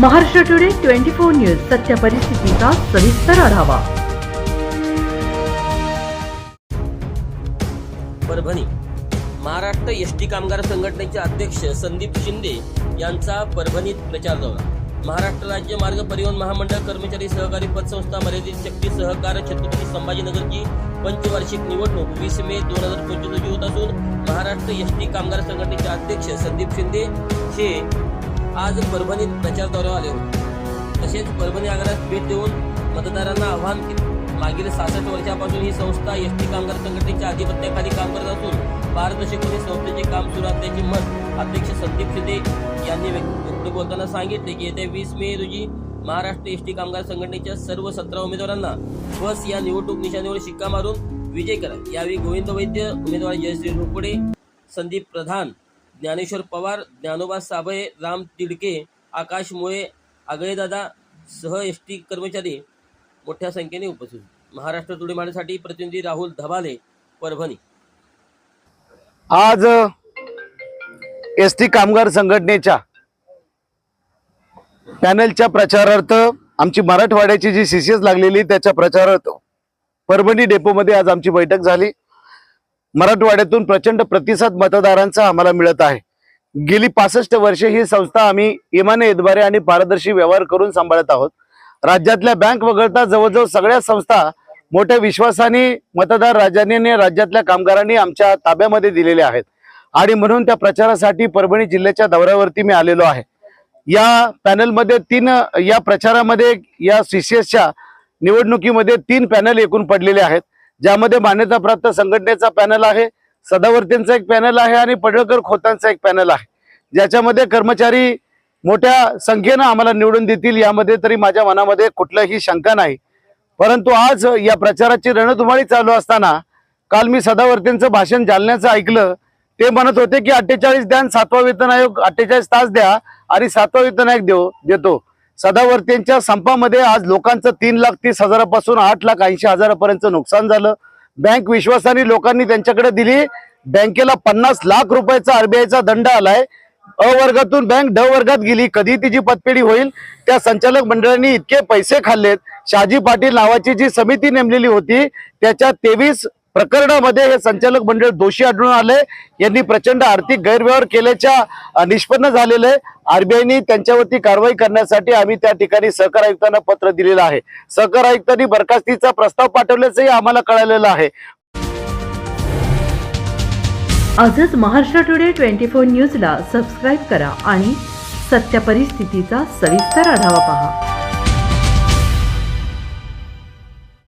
Maharashtra today twenty four news सत्य परिस्थितीचा सविस्तर आढावा. परभणी. महाराष्ट्र एस टी कामगार संघटनेचे अध्यक्ष संदीप शिंदे यांचा परभणीत प्रचार दौरा. महाराष्ट्र राज्य मार्ग परिवहन महामंडळ कर्मचारी सहकारी पतसंस्था मर्यादित शक्ती सहकार छत्रपती संभाजीनगरची पंचवार्षिक निवडणूक वीस मे दोन हजार पंचवीस रोजी होत असून महाराष्ट्र एस टी कामगार संघटनेचे अध्यक्ष संदीप शिंदे हे आज परभणीत प्रचार दौऱ्यावर आले होते. तसेच परभणी आगारात भेट देऊन मतदारांना आव्हान केले मागील सहासष्ट वर्षापासून ही संस्था एस टी कामगार संघटनेच्या अधिपत्याखाली काम करत असून पारदर्शकपणे संस्थेचे काम सुरू असल्याचे मत अध्यक्ष संदीप शिंदे यांनी व्यक्त बोलताना सांगितले की येत्या वीस मे रोजी महाराष्ट्र एस टी कामगार संघटनेच्या सर्व सतरा उमेदवारांना बस या निवडणूक निशाणीवर शिक्का मारून विजय करा. यावेळी गोविंद वैद्य उमेदवार जयश्री रुपडे संदीप प्रधान ज्ञानेश्वर पवार ज्ञानोबा साबळे राम तिडके आकाश मुळे आगळेदादा सह एस टी कर्मचारी मोठ्या संख्येने उपस्थित. महाराष्ट्र टुडे प्रतिनिधी राहुल धबाले परभणी. आज एस टी कामगार संघटनेच्या पॅनलच्या प्रचारार्थ आमची मराठवाड्याची जी सीसीएस लागलेली त्याच्या प्रचारार्थ परभणी डेपोमध्ये आज आमची बैठक झाली. मराठवाड्यातून प्रचंड प्रतिसाद मतदारांचा आम्हाला मिळत आहे. गेली पासष्ट वर्षे ही संस्था आम्ही इमाने एदबारे आणि पारदर्शी व्यवहार करून सांभाळत आहोत. राज्यातल्या बँक वगळता जवळजवळ सगळ्या संस्था मोठ्या विश्वासाने मतदार राजाने राज्यातल्या कामगारांनी आमच्या ताब्यामध्ये दिलेल्या आहेत. आणि म्हणून त्या प्रचारासाठी परभणी जिल्ह्याच्या दौऱ्यावरती मी आलेलो आहे. या पॅनलमध्ये तीन या प्रचारामध्ये या सीसीएसच्या निवडणुकीमध्ये तीन पॅनल एकूण पडलेले आहेत. ज्यामध्ये मान्यताप्राप्त संघटनेचा पॅनल आहे सदावर्तींचा एक पॅनल आहे आणि पडळकर खोतांचा एक पॅनल आहे. ज्याच्यामध्ये कर्मचारी मोठ्या संख्येनं आम्हाला निवडून देतील यामध्ये तरी माझ्या मनामध्ये कुठलाही शंका नाही. परंतु आज या प्रचाराची रणधुमाळी चालू असताना काल मी सदावर्तींचं भाषण जालन्याचं ऐकलं. ते म्हणत होते की अठ्ठेचाळीस द्या आणि सातवा वेतन आयोग अठ्ठेचाळीस तास द्या आणि सातवा वेतन आयोग देऊ देतो. सदावर्तींच्या संपामध्ये आज लोकांचं तीन लाख तीस हजारापासून आठ लाख ऐंशी हजारापर्यंत नुकसान झालं. बँक विश्वासाने लोकांनी त्यांच्याकडे दिली. बँकेला पन्नास लाख रुपयाचा आरबीआयचा दंड आलाय. अ वर्गातून बँक ड वर्गात गेली. कधी तिची पतपेढी होईल? त्या संचालक मंडळांनी इतके पैसे खाल्लेत. शाजी पाटील नावाची जी समिती नेमलेली होती त्याच्या तेवीस प्रकरणामध्ये हे संचालक मंडळ दोषी आढळून आले. यांनी प्रचंड आर्थिक गैरव्यवहार केल्याच्या निष्पन्न झालेले आरबीआयनी त्यांच्यावरती कारवाई करण्यासाठी आम्ही त्या ठिकाणी सहकार आयुक्तांना पत्र दिलेलं आहे. सहकार आयुक्तांनी बरखास्तीचा प्रस्ताव पाठवल्याचंही आम्हाला कळालेलं आहे. आजच महाराष्ट्र टुडे ट्वेंटी फोर न्यूजला सबस्क्राईब करा आणि सत्य परिस्थितीचा सविस्तर आढावा पहा.